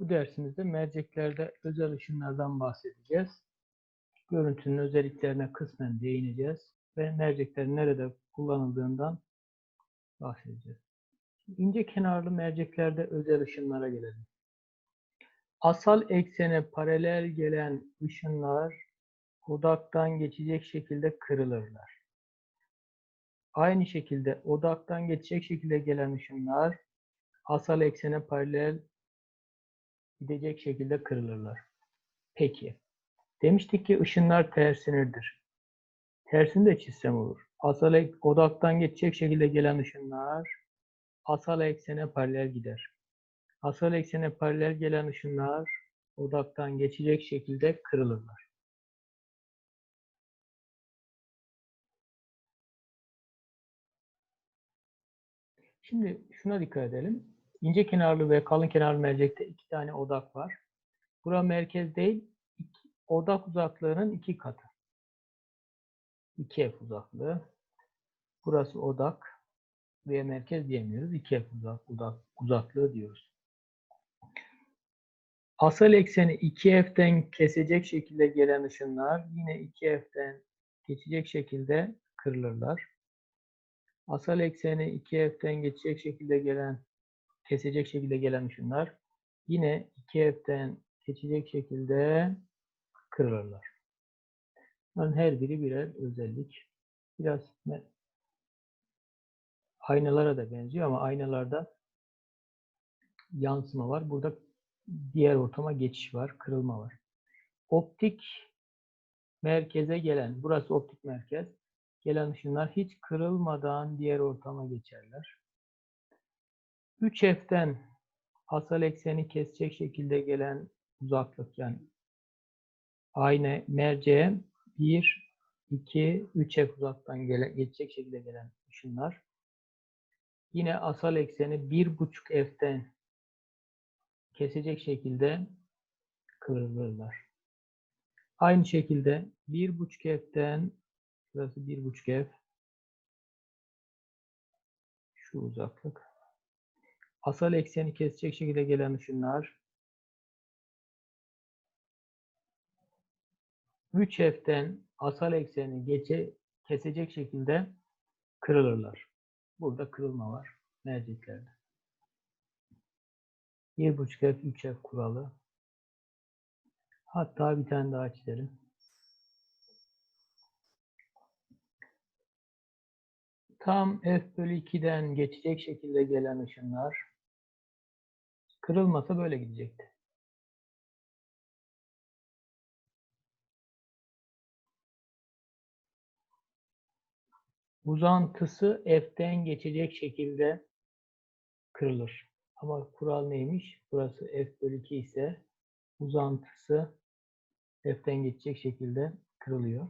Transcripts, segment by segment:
Bu dersimizde merceklerde özel ışınlardan bahsedeceğiz. Görüntünün özelliklerine kısmen değineceğiz ve merceklerin nerede kullanıldığından bahsedeceğiz. İnce kenarlı merceklerde özel ışınlara gelelim. Asal eksene paralel gelen ışınlar odaktan geçecek şekilde kırılırlar. Aynı şekilde odaktan geçecek şekilde gelen ışınlar asal eksene paralel gidecek şekilde kırılırlar. Peki. Demiştik ki ışınlar tersinirdir. Tersini de çizsem olur. Asal odaktan geçecek şekilde gelen ışınlar asal eksene paralel gider. Asal eksene paralel gelen ışınlar odaktan geçecek şekilde kırılırlar. Şimdi şuna dikkat edelim. İnce kenarlı ve kalın kenarlı mercekte iki tane odak var. Bura merkez değil, iki- odak uzaklığının iki katı. 2F uzaklığı. Burası odak veya merkez diyemiyoruz. 2F uzak, uzak, uzaklığı diyoruz. Asal ekseni 2F'den kesecek şekilde gelen ışınlar yine 2F'den geçecek şekilde kırılırlar. Asal ekseni 2F'den geçecek şekilde gelen kesecek şekilde gelen ışınlar yine 2F'den geçecek şekilde kırılırlar. Bunların her biri birer özellik. Biraz aynalara da benziyor ama aynalarda yansıma var. Burada diğer ortama geçiş var, kırılma var. Optik merkeze gelen, burası optik merkez. Gelen ışınlar hiç kırılmadan diğer ortama geçerler. 3F'den asal ekseni kesecek şekilde gelen uzaklık yani aynı merceğe 1, 2, 3F uzaktan gele, geçecek şekilde gelen ışınlar. Yine asal ekseni 1.5 F'den kesecek şekilde kırılırlar. Aynı şekilde 1.5 F'den burası 1.5 F şu uzaklık. Asal ekseni kesecek şekilde gelen ışınlar 3F'den asal ekseni geçe, kesecek şekilde kırılırlar. Burada kırılma var merceklerde. 1.5F, 3F kuralı. Hatta bir tane daha çizelim. Tam F bölü 2'den geçecek şekilde gelen ışınlar kırılmasa böyle gidecekti. Uzantısı F'den geçecek şekilde kırılır. Ama kural neymiş? Burası F bölü 2 ise uzantısı F'den geçecek şekilde kırılıyor.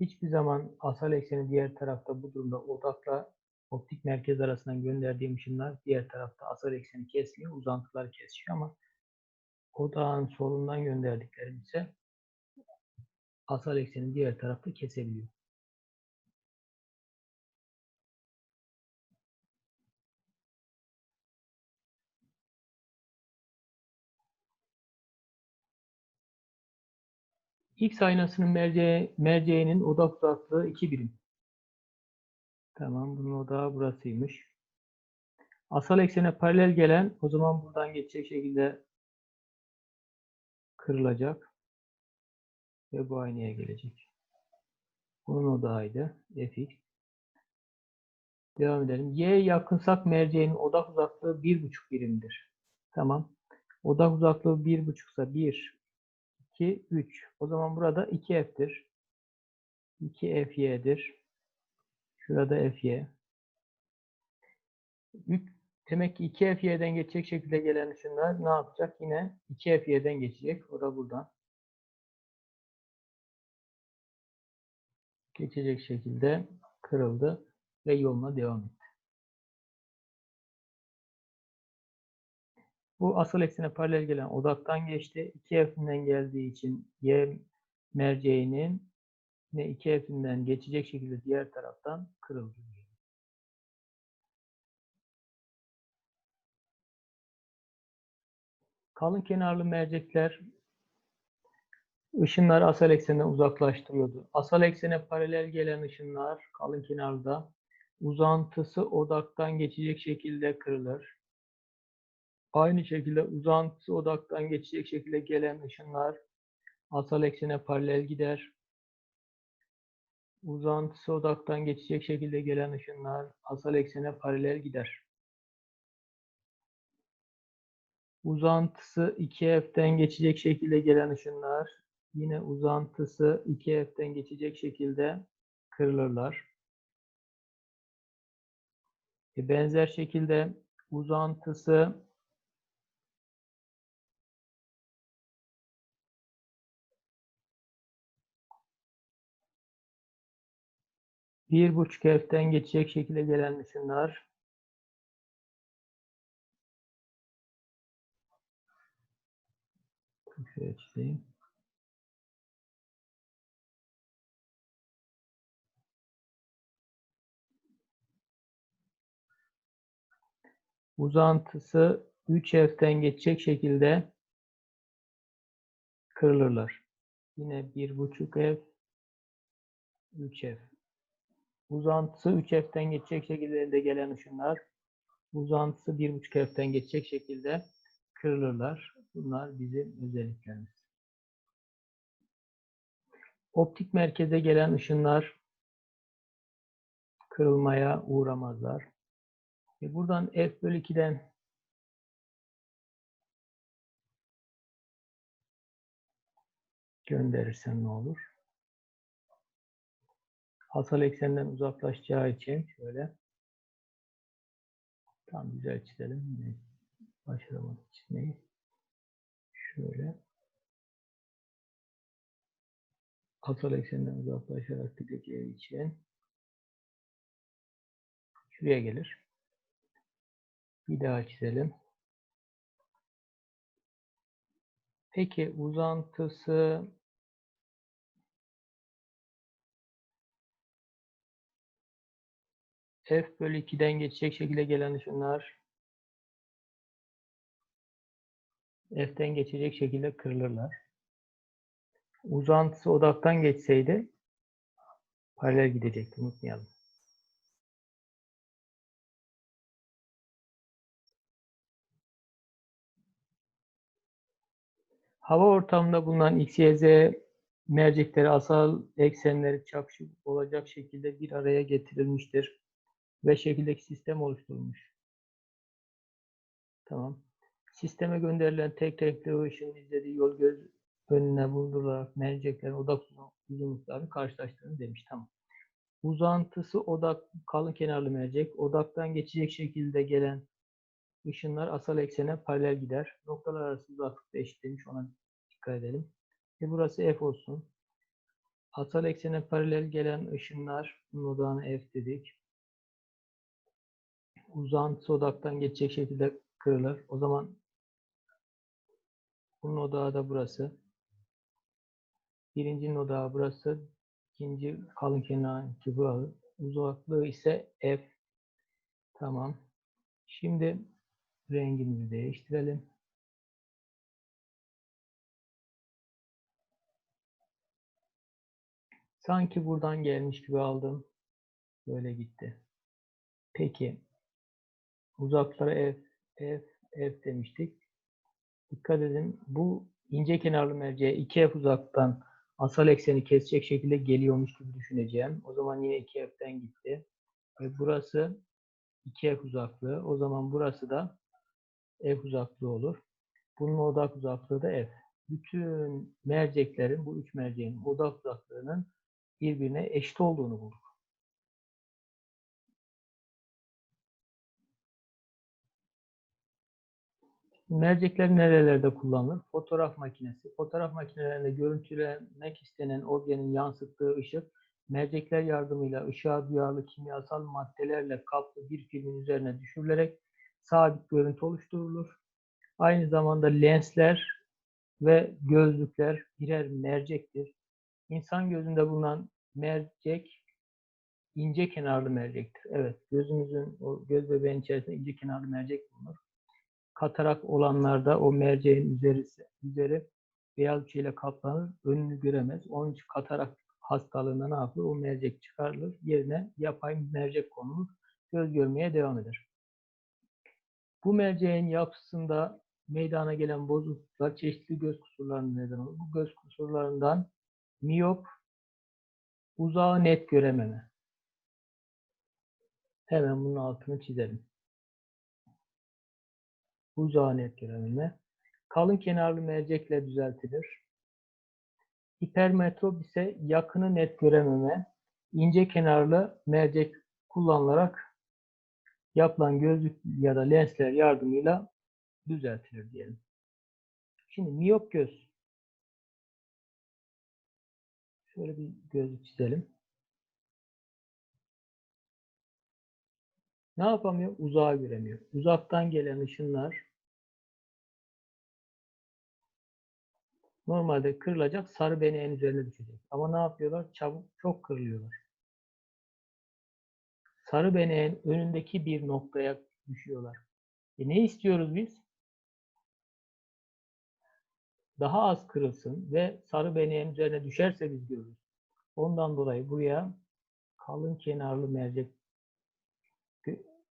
Hiçbir zaman asal ekseni diğer tarafta bu durumda odakla optik merkez arasından gönderdiğim ışınlar diğer tarafta asal ekseni kesmiyor, uzantılar kesiyor ama odağın solundan gönderdiklerim ise asal ekseni diğer tarafta kesebiliyor. X aynasının merceği, merceğinin odak uzaklığı 2 birim. Tamam, bunun odağı burasıymış. Asal eksene paralel gelen o zaman buradan geçecek şekilde kırılacak. Ve bu aynaya gelecek. Bunun odağıydı. Fx. Devam edelim. Y yakınsak merceğinin odak uzaklığı 1,5 birimdir. Tamam. Odak uzaklığı 1,5 ise 1, 2, 3. O zaman burada 2F'tir. 2FY'dir. Şurada FY. Üç- Demek ki 2FY'den geçecek şekilde gelen ışınlar ne yapacak? Yine 2FY'den geçecek. O da buradan. Geçecek şekilde kırıldı ve yoluna devam etti. Bu asıl eksene paralel gelen odaktan geçti. 2F'inden geldiği için Y merceğinin yine 2F'inden geçecek şekilde diğer taraftan kırıldı. Kalın kenarlı mercekler ışınları asal eksenden uzaklaştırıyordu. Asal eksene paralel gelen ışınlar kalın kenarda uzantısı odaktan geçecek şekilde kırılır. Aynı şekilde uzantısı odaktan geçecek şekilde gelen ışınlar asal eksene paralel gider. Uzantısı odaktan geçecek şekilde gelen ışınlar asal eksene paralel gider. Uzantısı 2F'den geçecek şekilde gelen ışınlar yine uzantısı 2F'den geçecek şekilde kırılırlar. E benzer şekilde uzantısı bir buçuk F'den geçecek şekilde gelen çizeyim. uzantısı 3F'den geçecek şekilde kırılırlar. Yine 1.5 F 3F. Uzantısı 3F'den geçecek şekilde de gelen ışınlar uzantısı 1.5 F'den geçecek şekilde kırılırlar. Bunlar bizim özelliklerimiz. Optik merkeze gelen ışınlar kırılmaya uğramazlar. E buradan f bölü 2'den gönderirsen ne olur? Asal eksenden uzaklaşacağı için şöyle tam güzel çizelim. Başaramadık çizmeyi. Şöyle asal eksenden uzaklaşarak gideceği için şuraya gelir. Bir daha çizelim. Peki uzantısı f bölü 2'den geçecek şekilde gelen ışınlar f'ten geçecek şekilde kırılırlar. Uzantısı odaktan geçseydi paralel gidecekti. Unutmayalım. Hava ortamında bulunan X, Y, Z mercekleri asal eksenleri çakışık olacak şekilde bir araya getirilmiştir ve şekildeki sistem oluşturulmuş. Tamam. Sisteme gönderilen tek renkli ışın izlediği yol göz önüne bulundurularak merceklerin odak uzunluklarını karşılaştırın demiş. Tamam. Uzantısı odak kalın kenarlı mercek. Odaktan geçecek şekilde gelen ışınlar asal eksene paralel gider. Noktalar arası uzaklık da eşitlemiş. Ona dikkat edelim. Ve burası F olsun. Asal eksene paralel gelen ışınlar bunun odağına F dedik. Uzantısı odaktan geçecek şekilde kırılır. O zaman bunun odağı da burası. Birincinin odağı burası. İkinci kalın kenarınki burası. Uzaklığı ise F. Tamam. Şimdi rengimizi değiştirelim. Sanki buradan gelmiş gibi aldım. Böyle gitti. Peki. Uzaklara F, F, F demiştik. Dikkat edin. Bu ince kenarlı merceğe 2F uzaktan asal ekseni kesecek şekilde geliyormuş gibi düşüneceğim. O zaman yine 2F'den gitti. Ve burası 2F uzaklığı. O zaman burası da F uzaklığı olur. Bunun odak uzaklığı da F. Bütün merceklerin, bu üç merceğin odak uzaklığının birbirine eşit olduğunu bulduk. Mercekler nerelerde kullanılır? Fotoğraf makinesi. Fotoğraf makinelerinde görüntülemek istenen objenin yansıttığı ışık mercekler yardımıyla ışığa duyarlı kimyasal maddelerle kaplı bir filmin üzerine düşürülerek sabit görüntü oluşturulur. Aynı zamanda lensler ve gözlükler birer mercektir. İnsan gözünde bulunan mercek ince kenarlı mercektir. Evet, gözümüzün o göz bebeğin içerisinde ince kenarlı mercek bulunur. Katarak olanlarda o merceğin üzerisi, üzeri beyaz bir şeyle kaplanır. Önünü göremez. Onun için katarak hastalığında ne yapılır? O mercek çıkarılır. Yerine yapay mercek konulur. Göz görmeye devam eder. Bu merceğin yapısında meydana gelen bozukluklar çeşitli göz kusurlarına neden olur. Bu göz kusurlarından miyop, uzağı net görememe. Hemen bunun altını çizelim. Uzağı net görememe. Kalın kenarlı mercekle düzeltilir. Hipermetrop ise yakını net görememe, ince kenarlı mercek kullanılarak yapılan gözlük ya da lensler yardımıyla düzeltilir diyelim. Şimdi miyop göz. Şöyle bir gözlük çizelim. Ne yapamıyor? Uzağa göremiyor. Uzaktan gelen ışınlar normalde kırılacak sarı beneğin üzerine düşecek. Ama ne yapıyorlar? Çabuk çok kırılıyorlar. Sarı beneğin önündeki bir noktaya düşüyorlar. E ne istiyoruz biz? Daha az kırılsın ve sarı beneğin üzerine düşerse biz görürüz. Ondan dolayı buraya kalın kenarlı mercek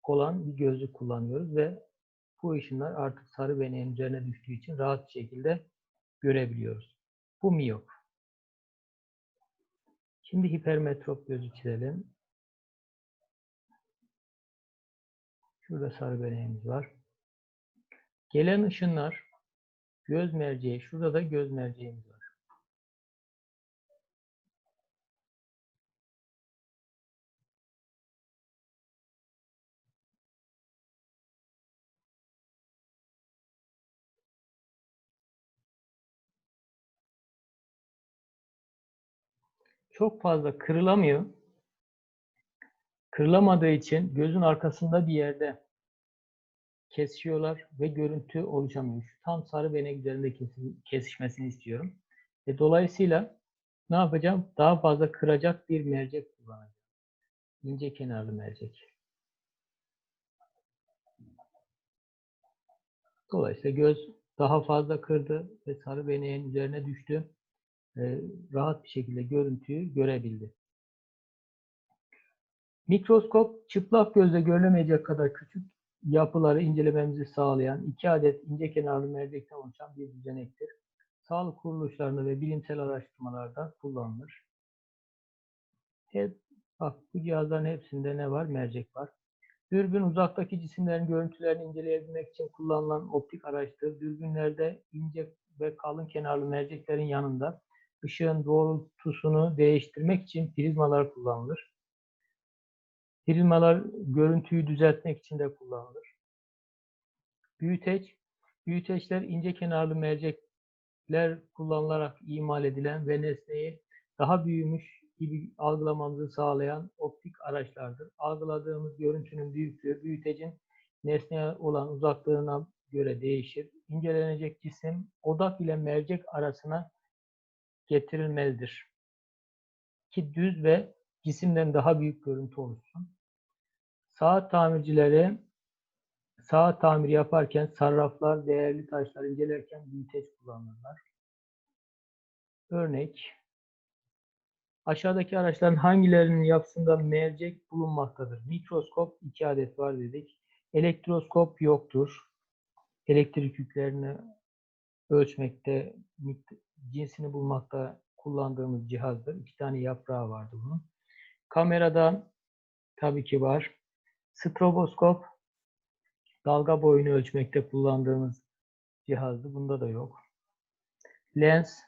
olan bir gözlük kullanıyoruz ve bu ışınlar artık sarı beneğin üzerine düştüğü için rahat bir şekilde görebiliyoruz. Bu miyop. Şimdi hipermetrop gözü çizelim. Şurada sarı beneğimiz var. Gelen ışınlar göz merceği. Şurada da göz merceğimiz Çok fazla kırılamıyor. Kırılamadığı için gözün arkasında bir yerde kesiyorlar ve görüntü oluşamıyor. Şu tam sarı benek üzerinde kesişmesini istiyorum. E, dolayısıyla ne yapacağım? Daha fazla kıracak bir mercek kullanacağım. İnce kenarlı mercek. Dolayısıyla göz daha fazla kırdı ve sarı beneğin üzerine düştü. E, rahat bir şekilde görüntüyü görebildi. Mikroskop çıplak gözle görülemeyecek kadar küçük yapıları incelememizi sağlayan iki adet ince kenarlı mercekten oluşan bir düzenektir. Sağlık kuruluşlarında ve bilimsel araştırmalarda kullanılır. Hep, bak bu cihazların hepsinde ne var? Mercek var. Dürbün uzaktaki cisimlerin görüntülerini inceleyebilmek için kullanılan optik araçtır. Dürbünlerde ince ve kalın kenarlı merceklerin yanında ışığın doğrultusunu değiştirmek için prizmalar kullanılır. Prizmalar görüntüyü düzeltmek için de kullanılır. Büyüteç, büyüteçler ince kenarlı mercekler kullanılarak imal edilen ve nesneyi daha büyümüş gibi algılamamızı sağlayan optik araçlardır. Algıladığımız görüntünün büyüklüğü büyütecin nesneye olan uzaklığına göre değişir. İncelenecek cisim odak ile mercek arasına getirilmelidir. Ki düz ve cisimden daha büyük görüntü oluşsun. Saat tamircileri saat tamiri yaparken sarraflar, değerli taşlar incelerken büyüteç kullanırlar. Örnek Aşağıdaki araçların hangilerinin yapısında mercek bulunmaktadır? Mikroskop 2 adet var dedik. Elektroskop yoktur. Elektrik yüklerini ölçmekte, cinsini bulmakta kullandığımız cihazdır. İki tane yaprağı vardı bunun. Kamerada tabii ki var. Stroboskop dalga boyunu ölçmekte kullandığımız cihazdı. Bunda da yok. Lens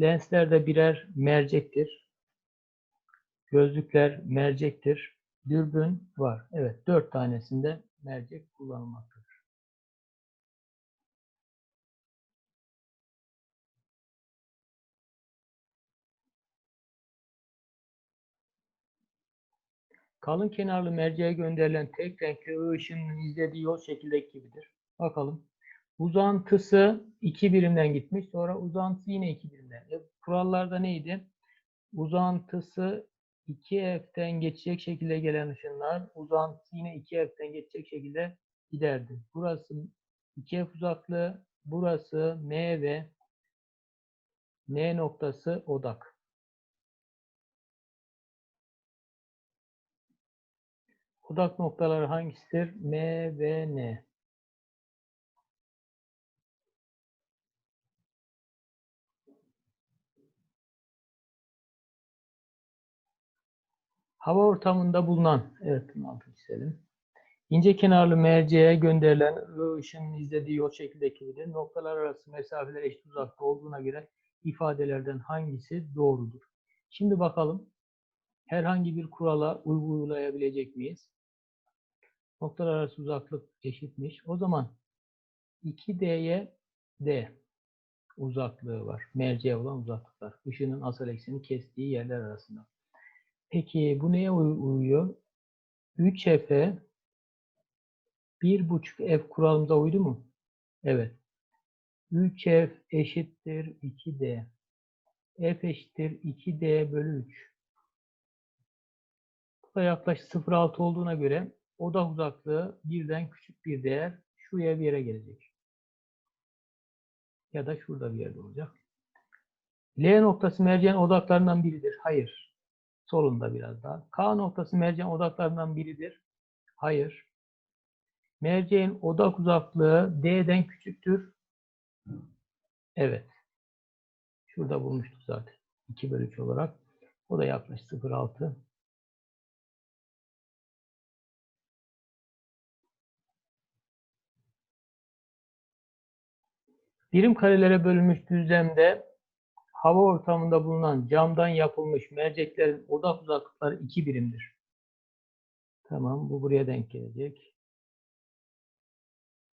Lensler de birer mercektir. Gözlükler mercektir. Dürbün var. Evet, dört tanesinde mercek kullanılmaktadır. Kalın kenarlı merceğe gönderilen tek renkli ışının izlediği yol şekildeki gibidir. Bakalım. Uzantısı 2 birimden gitmiş. Sonra uzantısı yine 2 birimden. E, kurallarda neydi? Uzantısı 2F'den geçecek şekilde gelen ışınlar uzantısı yine 2F'den geçecek şekilde giderdi. Burası 2F uzaklığı burası M ve N noktası odak. Odak noktaları hangisidir? M ve N. Hava ortamında bulunan, evet bunu altı çizelim. İnce kenarlı merceğe gönderilen ışının izlediği yol şekildekidir. Noktalar arası mesafeler eşit uzakta olduğuna göre ifadelerden hangisi doğrudur? Şimdi bakalım herhangi bir kurala uygulayabilecek miyiz? Noktalar arası uzaklık eşitmiş. O zaman 2D'ye D uzaklığı var. Merceğe olan uzaklıklar. Işının asal ekseni kestiği yerler arasında. Peki bu neye uy- uyuyor? 3F'e 1,5 F kuralımıza uydu mu? Evet. 3F eşittir 2D. F eşittir 2D bölü 3. Bu da yaklaşık 0,6 olduğuna göre odak uzaklığı birden küçük bir değer şuraya bir yere gelecek. Ya da şurada bir yerde olacak. L noktası merceğin odaklarından biridir. Hayır. Solunda biraz daha. K noktası merceğin odaklarından biridir. Hayır. Merceğin odak uzaklığı D'den küçüktür. Evet. Şurada bulmuştuk zaten. 2 bölü 3 olarak. O da yaklaşık 0,6. Birim karelere bölünmüş düzlemde hava ortamında bulunan camdan yapılmış merceklerin odak uzaklıkları 2 birimdir. Tamam, bu buraya denk gelecek.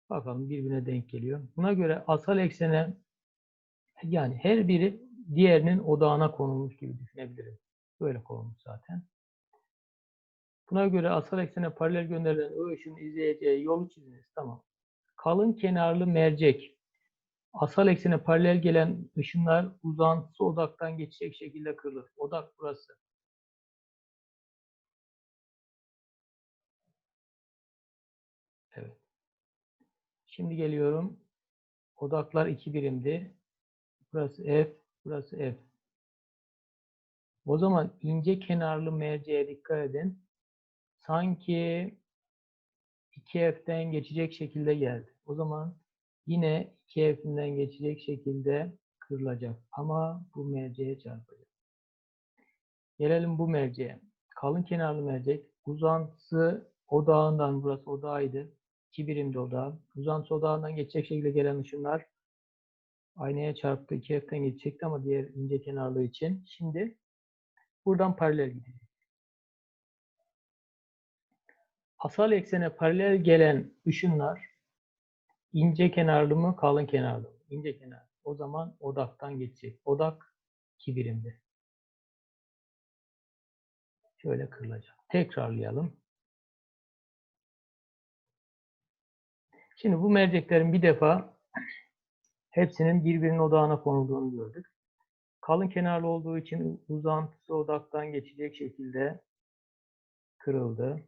Bakalım birbirine denk geliyor. Buna göre asal eksene yani her biri diğerinin odağına konulmuş gibi düşünebiliriz. Böyle konulmuş zaten. Buna göre asal eksene paralel gönderilen I ışığın izleyeceği yolu çiziniz. Tamam. Kalın kenarlı mercek. Asal eksene paralel gelen ışınlar uzantısı odaktan geçecek şekilde kırılır. Odak burası. Evet. Şimdi geliyorum. Odaklar iki birimdi. Burası F, burası F. O zaman ince kenarlı merceğe dikkat edin. Sanki 2F'den geçecek şekilde geldi. O zaman yine 2F'inden geçecek şekilde kırılacak. Ama bu merceğe çarpacak. Gelelim bu merceğe. Kalın kenarlı mercek. Uzantısı odağından, burası odağıydı. 2 birimde odağı. Uzantısı odağından geçecek şekilde gelen ışınlar aynaya çarptı. 2F'den geçecekti ama diğer ince kenarlı için. Şimdi buradan paralel gidecek. Asal eksene paralel gelen ışınlar ince kenarlı mı, kalın kenarlı mı? İnce kenar. O zaman odaktan geçecek. Odak 2 birimde. Şöyle kırılacak. Tekrarlayalım. Şimdi bu merceklerin bir defa hepsinin birbirinin odağına konulduğunu gördük. Kalın kenarlı olduğu için uzantısı odaktan geçecek şekilde kırıldı.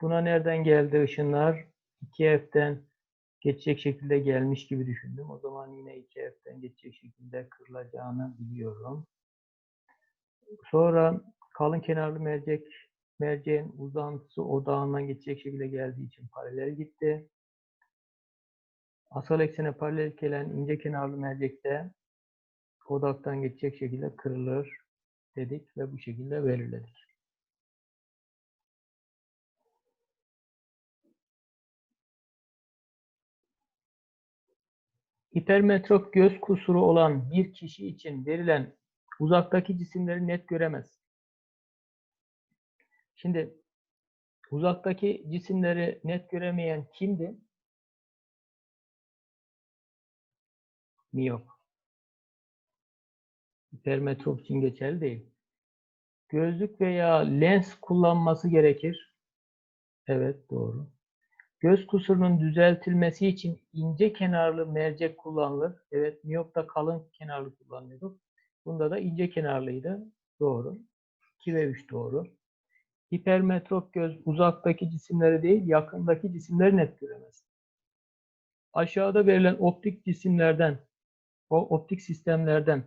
Buna nereden geldi ışınlar? 2F'den geçecek şekilde gelmiş gibi düşündüm. O zaman yine 2F'den geçecek şekilde kırılacağını biliyorum. Sonra kalın kenarlı mercek merceğin uzantısı odağından geçecek şekilde geldiği için paralel gitti. Asal eksene paralel gelen ince kenarlı mercekte odaktan geçecek şekilde kırılır dedik ve bu şekilde belirledik. Hipermetrop göz kusuru olan bir kişi için verilen uzaktaki cisimleri net göremez. Şimdi uzaktaki cisimleri net göremeyen kimdi? Miyop. Hipermetrop için geçerli değil. Gözlük veya lens kullanması gerekir. Evet doğru. Göz kusurunun düzeltilmesi için ince kenarlı mercek kullanılır. Evet, miyopta kalın kenarlı kullanıyorduk. Bunda da ince kenarlıydı. Doğru. 2 ve 3 doğru. Hipermetrop göz uzaktaki cisimleri değil, yakındaki cisimleri net göremez. Aşağıda verilen optik cisimlerden, o optik sistemlerden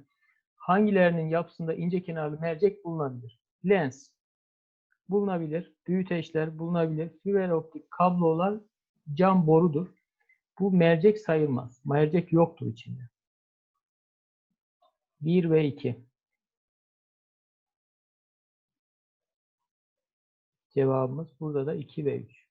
hangilerinin yapısında ince kenarlı mercek bulunabilir? Lens bulunabilir, büyüteçler bulunabilir, fiber optik kablolar cam borudur. Bu mercek sayılmaz. Mercek yoktur içinde. 1 ve 2. Cevabımız burada da 2 ve 3.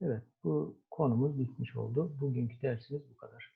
Evet, bu konumuz bitmiş oldu. Bugünkü dersimiz bu kadar.